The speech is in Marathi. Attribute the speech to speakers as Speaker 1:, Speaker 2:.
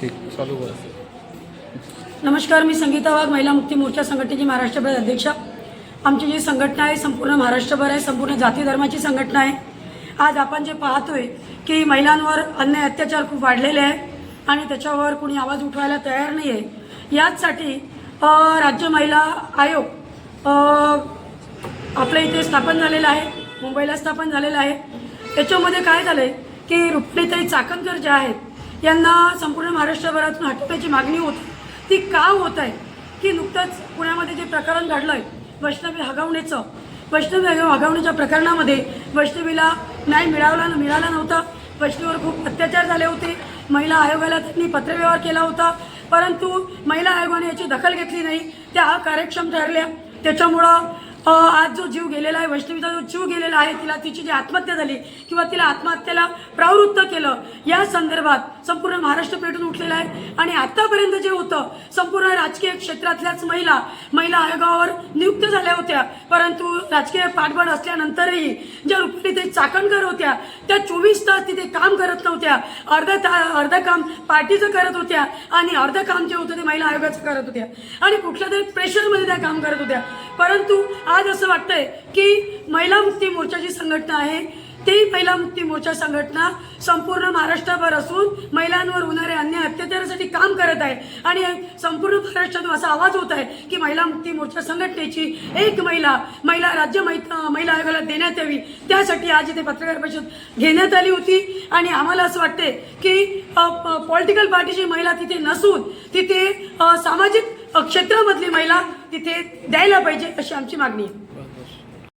Speaker 1: ठीक चालू
Speaker 2: नमस्कार मी संगीता वाघ महिला मुक्ती मोर्चा संघटनेची महाराष्ट्रभर अध्यक्ष. आमची जी संघटना आहे संपूर्ण महाराष्ट्रभर आहे संपूर्ण जाती धर्माची संघटना आहे. आज आपण जे पाहतोय की महिलांवर अन्याय अत्याचार खूप वाढलेले आहे आणि त्याच्यावर कुणी आवाज उठवायला तयार नाही आहे याचसाठी राज्य महिला आयोग आपल्या इथे स्थापन झालेलं आहे मुंबईला स्थापन झालेलं आहे. याच्यामध्ये काय झालं आहे की रुक्मिणीताई चाकणकर ज्या आहेत यांना संपूर्ण महाराष्ट्रभरातून हटवण्याची मागणी होती ती का होत आहे? की नुकतंच पुण्यामध्ये जे प्रकरण घडलं आहे वैष्णवी हगवण्याचं वैष्णवी हगवण्याच्या प्रकरणामध्ये वैष्णवीला न्याय मिळावला मिळाला नव्हता. वैष्णवीवर खूप अत्याचार झाले होते. महिला आयोगाला त्यांनी पत्रव्यवहार केला होता. परंतु महिला आयोगाने याची दखल घेतली नाही. त्या कार्यक्षम ठरल्या. त्याच्यामुळं आज जो जीव गेलेला आहे वैष्णवीचा जो जीव गेलेला आहे तिला तिची जी आत्महत्या झाली किंवा तिला आत्महत्येला प्रवृत्त केलं या संदर्भात संपूर्ण महाराष्ट्र पेटून उठलेला आहे. आणि आतापर्यंत जे होतं संपूर्ण राजकीय क्षेत्रातल्याच महिला महिला आयोगावर नियुक्त झाल्या होत्या. परंतु राजकीय पाठबळ असल्यानंतरही ज्या रुपये ते चाकणकर होत्या त्या चोवीस तास तिथे काम करत नव्हत्या. अर्ध ता अर्ध काम पार्टीचं करत होत्या आणि अर्ध काम जे होतं ते महिला आयोगाचं करत होत्या. आणि कुठल्या तरी प्रेशरमध्ये त्या काम करत होत्या. परंतु आज असं वाटतंय की महिला मुक्ती मोर्चाची संघटना आहे. ती महिला मुक्ती मोर्चा संघटना संपूर्ण महाराष्ट्रभर असून महिलांवर होणाऱ्या अन्याय अत्याचारासाठी काम करत आहे. आणि संपूर्ण महाराष्ट्रातून असा आवाज होत आहे की महिला मुक्ती मोर्चा संघटनेची एक महिला महिला राज्य महिला आयोगाला देण्यात यावी. त्यासाठी आज इथे पत्रकार परिषद घेण्यात आली होती. आणि आम्हाला असं वाटते की पॉलिटिकल पार्टीची महिला तिथे नसून तिथे सामाजिक क्षेत्रामधली महिला तिथे द्यायला पाहिजे अशी आमची मागणी आहे.